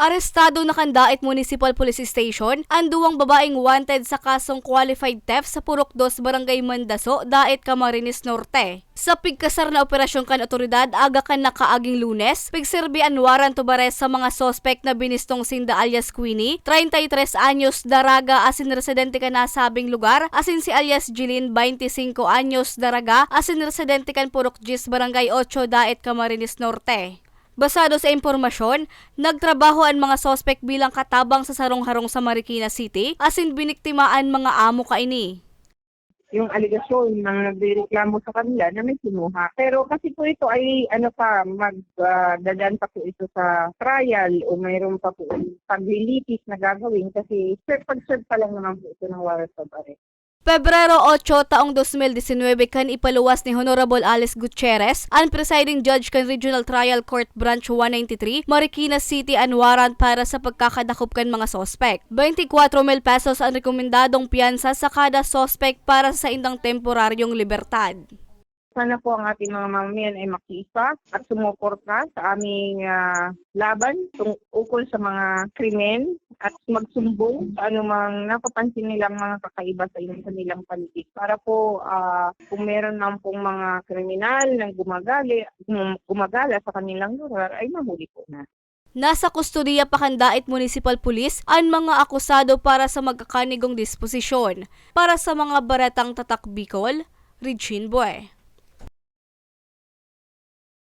Arestado na Kandait Municipal Police Station ang duwang babaeng wanted sa kasong qualified theft sa Purok 2 Barangay Mandaso, Daet, Camarines Norte. Sa pigkasar na operasyon kan otoridad aga kan nakaaging lunes, pigserbian waran tubares sa mga sospek na binistong sinda alias Queenie, 33 anyos daraga asin residente ka nasabing lugar, asin si alias Jilin, 25 anyos daraga, asin residente kan Purok 10 Barangay 8 Daet, Camarines Norte. Basado sa impormasyon, nagtrabaho ang mga sospek bilang katabang sa sarong-harong sa Marikina City asin biniktimaan mga amo kaini. yung aligasyon ng nagreklamo sa kanila na may kinuha. Pero kasi po ito ay ano pa, magdadan pa po ito sa trial o mayroon pa po paglilitis na gagawin kasi serve, pag-serve pa lang naman po ito ng warrant of arrest. Pebrero 8 taong 2019 kan ipaluwas ni Honorable Alice Gutierrez, ang presiding judge kan Regional Trial Court Branch 193, Marikina City ang warrant para sa pagkakadakop kan mga sospek. 24 mil pesos ang rekomendadong piyansa sa kada sospek para sa indang temporaryong libertad. Sana po ang ating mga mamamayan ay makiisa at sumuporta sa aming ah, laban tungkol sa mga krimen at magsumbong sa anumang napapansin nilang mga kakaiba sa inyong kanilang paligid. Para po ah, kung meron man pong mga kriminal na gumagali, gum- gumagala sa kanilang lugar ay mahuli po na. Nasa kustudiya pa Kandait Municipal Police ang mga akusado para sa magkakanigong disposisyon. Para sa mga baratang tatak Bicol, Regine Boy.